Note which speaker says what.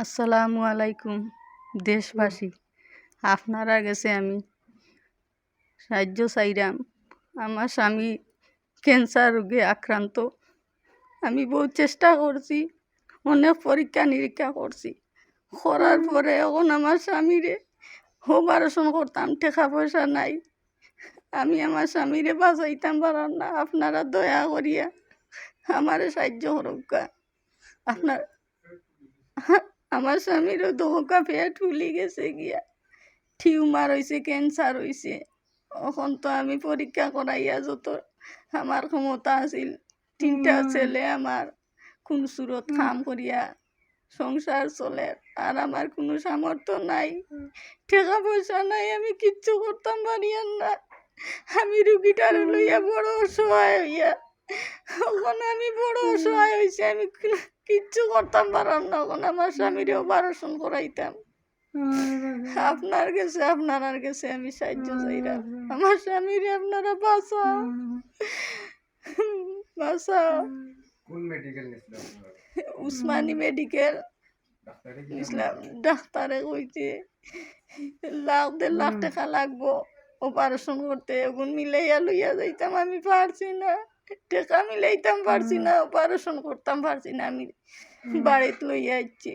Speaker 1: আসসালামু আলাইকুম, দেশবাসী। আপনারা গেছে আমি। সাহায্য চাইরাম। আমার স্বামী ক্যান্সার রোগে আক্রান্ত। আমি বহু চেষ্টা করছি, অনেক পরীক্ষা নিরীক্ষা করছি। করার পরে এখন আমার স্বামীরে অপারেশন করতাম, টাকা পয়সা নাই। আমি আমার স্বামীরে বাঁচাইতাম পারাম না। আপনারা দয়া করিয়া আমারে সাহায্য করুকা আপনার আমার স্বামীরও দোকা পেট ফুলি গেছে গিয়া। টিউমার হয়েছে ক্যান্সার হয়েছে এখন তো আমি পরীক্ষা করাইয়া যত আমার ক্ষমতা আছিল তিনটা ছেলে আমার কোন সুরত কাম করিয়া সংসার চলে আর আমার কোনো সামর্থ্য নাই। টাকা পয়সা নাই আমি কিচ্ছু করতাম পারিয়ান না। আমি রুগীটারে লইয়া বড় অসহায় হইয়া এখন আমি বড় অসহায় হয়েছি আমি কিচ্ছু করতাম পারাম না এখন আমার স্বামীরে অপারেশন করাইতাম। আপনার কাছে আপনার কাছে আমি সাহায্য চাইলাম আমার স্বামীরে আপনারা বাঁচাও। বাঁচাও।
Speaker 2: কোন মেডিকেল?
Speaker 1: উসমানী মেডিকেল ইসলাম ডাক্তারে কইছে লাখ দেড় লাখ টাকা লাগবো অপারেশন করতে এখন মিলাইয়া লইয়া যাইতাম আমি পারছি না। টাকা মিলাইতাম পারছি না অপারেশন করতাম পারছি না আমি বাড়িতে লইয়া যাচ্ছি